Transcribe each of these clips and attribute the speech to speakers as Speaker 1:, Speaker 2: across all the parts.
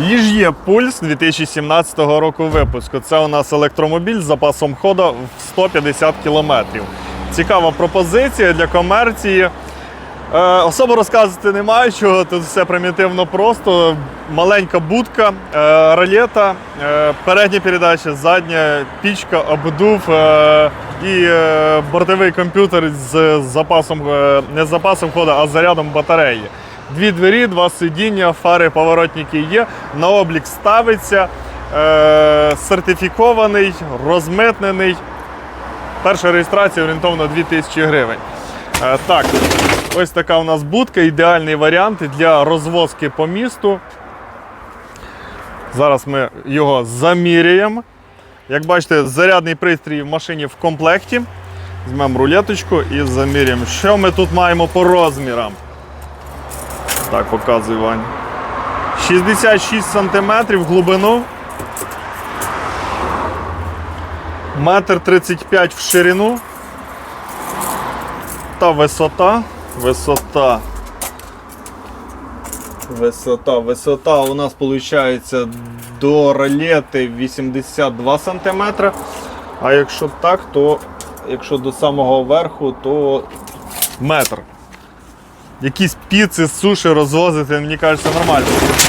Speaker 1: Ліж'є Пульс 2017 року випуску. Це у нас електромобіль з запасом ходу в 150 км. Цікава пропозиція для комерції. Е, особо розказувати немає чого, тут все примітивно просто. Маленька будка, е, ролета, е, передня передача, задня пічка, обдув е, і е, бортовий комп'ютер з запасом, е, не з запасом ходу, а з зарядом батареї. Дві двері, два сидіння, фари, поворотники є, на облік ставиться, е, сертифікований, розмитнений. Перша реєстрація орієнтовно 2000 гривень. Е, Так, ось така у нас будка, ідеальний варіант для розвозки по місту. Зараз ми його заміряємо. Як бачите, зарядний пристрій в машині в комплекті. Візьмемо рулеточку і заміряємо, що ми тут маємо по розмірам. Так, показуй Вань. 66 см глибину. Метр 35 в ширину. Та висота. Висота. Висота. Висота у нас виходить до ролети 82 см. А якщо так, то якщо до самого верху, то метр. Якісь піци, суші розвозити, мені кажеться, нормально.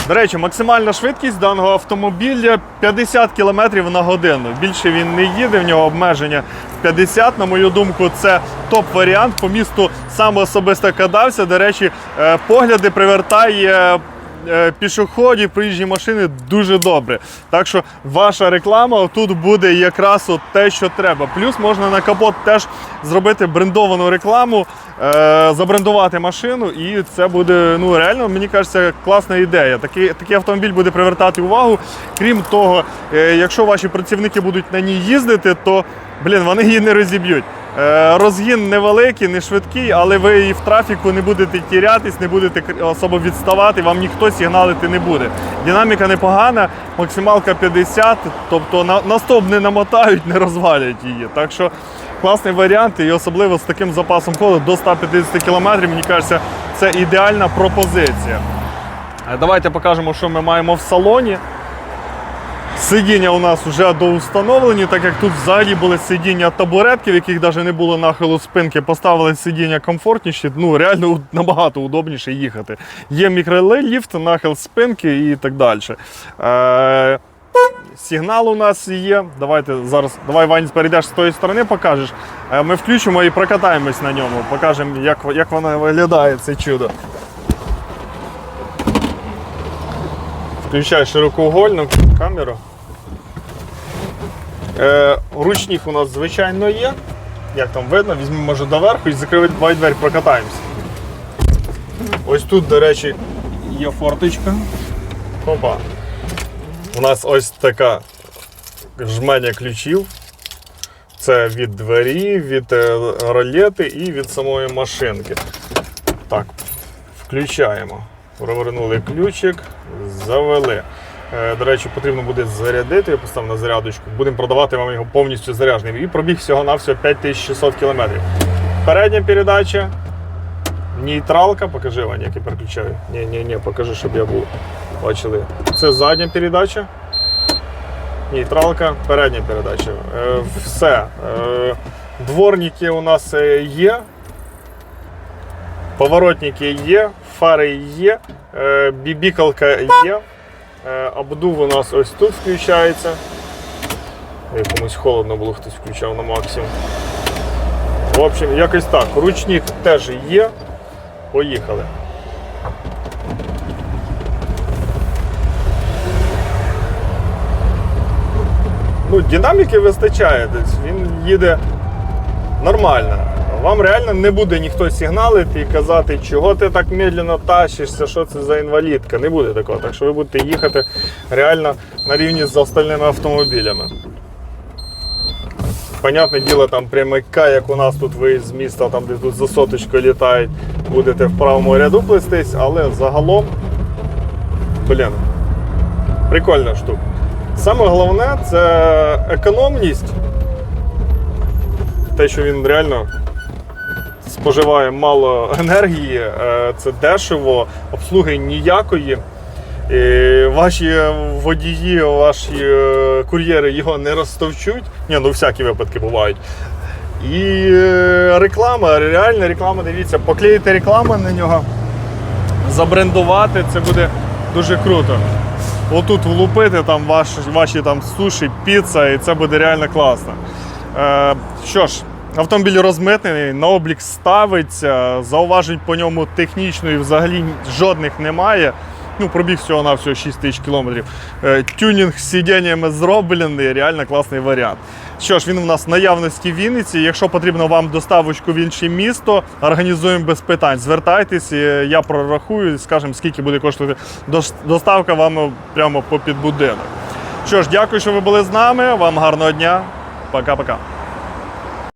Speaker 1: До речі, максимальна швидкість даного автомобіля 50 км на годину. Більше він не їде, в нього обмеження 50. На мою думку, це топ-варіант. По місту сам особисто кадався. До речі, е, погляди привертає. Е, Пішоходів, проїжджі машини дуже добре. Так що ваша реклама тут буде якраз от те, що треба. Плюс можна на капот теж зробити брендовану рекламу, е, забрендувати машину, і це буде ну реально, мені кажеться, класна ідея. Такий, такий автомобіль буде привертати увагу. Крім того, е, якщо ваші працівники будуть на ній їздити, то блін, вони її не розіб'ють. Е, Розгін невеликий, не швидкий, але ви і в трафіку не будете тірятись, не будете особо відставати, вам ніхто сигналити не буде. Динаміка непогана, максималка 50, тобто на, на стоп не намотають, не розвалять її. Так що класний варіант, і особливо з таким запасом ходу до 150 км, мені кажеться, це ідеальна пропозиція. Е, Давайте покажемо, що ми маємо в салоні. Сидіння у нас вже доустановлені, так як тут взагалі були сидіння табуретки, в яких навіть не було нахилу спинки, поставили сидіння комфортніші, ну реально набагато удобніше їхати. Є мікроліфт, нахил спинки і так далі. Е, сигнал у нас є. Давайте зараз, давай Вань, перейдеш з тої сторони, покажеш. Е, ми включимо і прокатаємось на ньому, покажемо, як, як воно виглядає, це чудо. Включай широкоугольну камеру. Е, ручник у нас, звичайно, є. Як там видно, візьмемо може доверху і закривати давай двері, прокатаємося. Ось тут, до речі, є форточка. Опа. У нас ось така жменя ключів. Це від двері, від е, ролети і від самої машинки. Так, включаємо. Провернули ключик, завели. Е, До речі, потрібно буде зарядити, я поставив на зарядочку. Будемо продавати вам його повністю зарядженим. І пробіг всього-навсього 5600 км. Передня передача, нейтралка, покажи Ваня, як я переключаю. Ні, ні, ні, покажи, щоб я був. Бачили. Це задня передача. Нейтралка, передня передача. Е, Все. Е, Дворники у нас е, є. Поворотники є, фари є, е, бібікалка є. Е, Обдув у нас ось тут включається. Е, Комусь холодно було, хтось включав на максимум. В общем, якось так. Ручник теж є. Поїхали. Ну, динаміки вистачає. Він їде нормально. Вам реально не буде ніхто сигналити і казати, чого ти так медленно тащишся, що це за інвалідка. Не буде такого. Так що ви будете їхати реально на рівні з остальними автомобілями. Понятне діло, там прямика, як у нас тут виїзд з міста, там де тут за соточкою літають, будете в правому ряду плестись, але загалом, блін, прикольна штука. Саме головне це економність. Те, що він реально споживає мало енергії, е, це дешево, обслуги ніякої. І ваші водії, ваші е, кур'єри його не розтовчуть. Ні, ну всякі випадки бувають. І е, реклама, реальна реклама, дивіться, поклеїти рекламу на нього, забрендувати, це буде дуже круто. Отут влупити там ваш, ваші там суші, піца, і це буде реально класно. Е, що ж, автомобіль розмитнений, на облік ставиться, зауважень по ньому технічно і взагалі жодних немає. Ну, пробіг всього на всього 6 тисяч кілометрів. Е, Тюнінг з сидіннями зроблений, реально класний варіант. Що ж, він у нас в наявності в Вінниці. Якщо потрібно вам доставочку в інше місто, організуємо без питань. Звертайтесь, е, я прорахую, скажемо, скільки буде коштувати дос- доставка вам прямо по під будинок. Що ж, дякую, що ви були з нами. Вам гарного дня. Пока-пока.